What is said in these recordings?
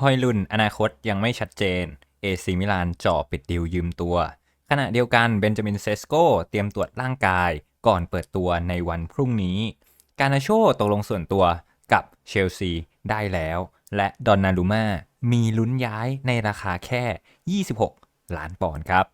ฮอยลุนอนาคตยังไม่ชัดเจน เอซีมิลานจ่อปิดดิวยืมตัว ขณะเดียวกันเบนจามินเซสโกเตรียมตรวจร่างกายก่อนเปิดตัวในวันพรุ่งนี้ การนาโชตกลงส่วนตัวกับเชลซีได้แล้ว และดอนนารูมามีลุ้นย้ายในราคาแค่ 26 ล้านปอนด์ครับ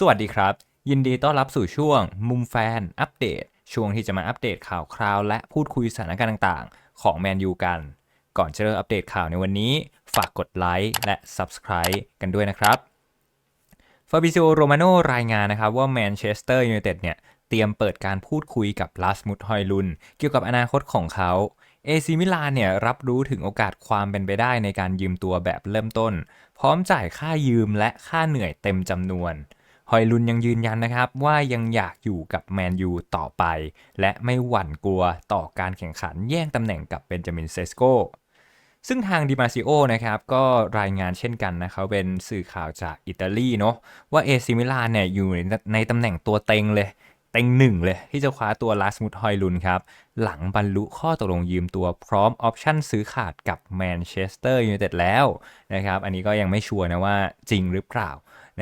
สวัสดีครับ ยินดีต้อนรับสู่ช่วง มุมแฟน อัปเดต ช่วงที่จะมาอัปเดตข่าวคราว และพูดคุยสถานการณ์ต่างๆ ของแมนยูกัน ก่อนจะเริ่มอัปเดตข่าวในวันนี้ ฝากกดไลค์และ Subscribe กันด้วยนะครับฟาบิซิโอโรมาโนรายงานนะครับว่าแมนเชสเตอร์ยูไนเต็ดเนี่ยเตรียมเปิดการพูดคุยกับลาสมุดฮอยลุนเกี่ยวกับอนาคตของเขาเอซิมิลานเนี่ยรับรู้ถึงโอกาสความเป็นไปได้ในการยืมตัวแบบเริ่มต้น พร้อมจ่ายค่ายืมและค่าเหนื่อยเต็มจำนวน ฮอยลุนยังยืนยันนะครับว่ายังอยากอยู่กับแมนยูต่อไป และไม่หวั่นกลัวต่อการแข่งขันแย่งตำแหน่งกับเบนจามินเซสโกซึ่งทางดิมาซิโอนะครับก็รายงานเช่นกันนะครับเป็นสื่อข่าวจากอิตาลีเนาะว่าเอซิมิลานเนี่ยอยู่ในในตำแหน่งตัวเต็งเลย เต็งหนึ่งเลยที่จะคว้าตัวลาสมุดฮอยลุนครับ หลังบรรลุข้อตกลงยืมตัวพร้อมออปชั่นซื้อขาดกับแมนเชสเตอร์ยูไนเต็ดแล้วนะครับอันนี้ก็ยังไม่ชัวร์นะว่าจริงหรือเปล่า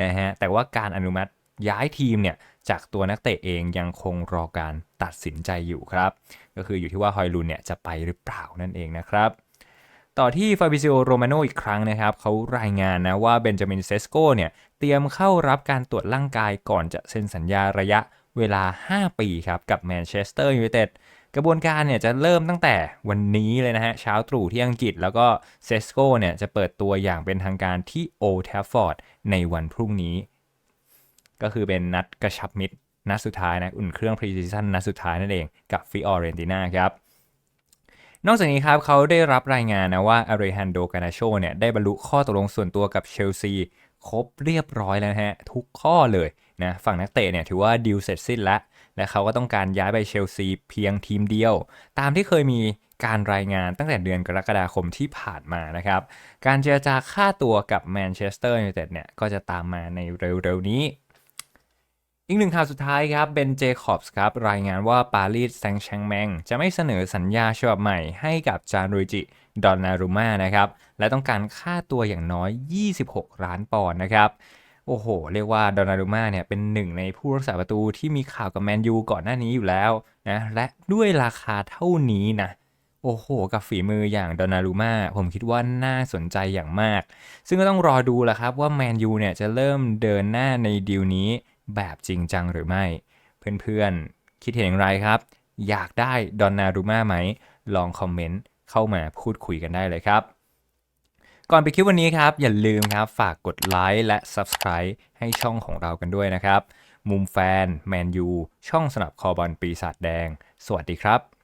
นะฮะแต่ว่าการอนุมัติย้ายทีมเนี่ยจากตัวนักเตะเองยังคงรอการตัดสินใจอยู่ครับ ก็คืออยู่ที่ว่าฮอยลุนเนี่ยจะไปหรือเปล่านั่นเองนะครับต่อที่ฟาบิซิโอโรมาโนอีกครั้งนะครับเขารายงานนะว่าเบนจามินเซสโกเนี่ยเตรียมเข้ารับการตรวจร่างกายก่อนจะเซ็นสัญญาระยะ เวลา 5 ปีครับกับแมนเชสเตอร์ยูไนเต็ดกระบวนการเนี่ยจะเริ่มตั้งแต่วันนี้เลยนะฮะเช้าตรู่ที่อังกฤษ แล้วก็เซสโกเนี่ยจะเปิดตัวอย่างเป็นทางการที่โอแทฟฟอร์ดในวันพรุ่งนี้ ก็คือเป็นนัดกระชับมิตรนัดสุดท้ายนะอุ่นเครื่องพรีซีซั่นนัดสุดท้ายนั่นเองกับฟิออเรนติน่าครับนอกจากนี้ครับเขาได้รับรายงานนะว่าอาริฮันโดกานาโชเนี่ยได้บรรลุข้อตกลงส่วนตัวกับเชลซี ครบเรียบร้อยแล้วฮะทุกข้อเลยนะฝั่งนักเตะเนี่ยถือว่าดีลเสร็จสิ้นแล้ว และเขาก็ต้องการย้ายไปเชลซีเพียงทีมเดียว ตามที่เคยมีการรายงานตั้งแต่เดือนกรกฎาคมที่ผ่านมานะครับ การเจรจาค่าตัวกับแมนเชสเตอร์ยูไนเต็ดเนี่ยก็จะตามมาในเร็วๆนี้ อีกหนึ่งข่าวสุดท้ายครับเบนเจคอบส์ครับรายงานว่าปารีสแซงต์แชงแมงจะไม่เสนอสัญญาฉบับใหม่ให้กับจานรุจิ ดอนนารุมานะครับและต้องการค่าตัวอย่างน้อย 26 ล้านปอนด์นะครับโอ้โห เรียกว่าดอนนารุมาเนี่ยเป็นหนึ่งในผู้รักษาประตูที่มีข่าวกับแมนยูก่อนหน้านี้อยู่แล้วนะและด้วยราคาเท่านี้นะโอ้โห กับฝีมืออย่างดอนนารุมาผมคิดว่าน่าสนใจอย่างมาก ซึ่งก็ต้องรอดูแหละครับว่าแมนยูเนี่ยจะเริ่มเดินหน้าในดีลนี้แบบจริงจังหรือไม่ เพื่อนๆ คิดเห็นอย่างไรครับ อยากได้ดอนนารุมาไหม ลองคอมเมนต์ เข้ามาพูดคุยกันได้เลยครับ ก่อนไปคลิปวันนี้ครับ อย่าลืมครับฝากกดไลค์และ Subscribe ให้ช่องของเรากันด้วยนะครับ มุมแฟน แมนยู ช่องสนับคอบอลปีศาจแดง สวัสดีครับ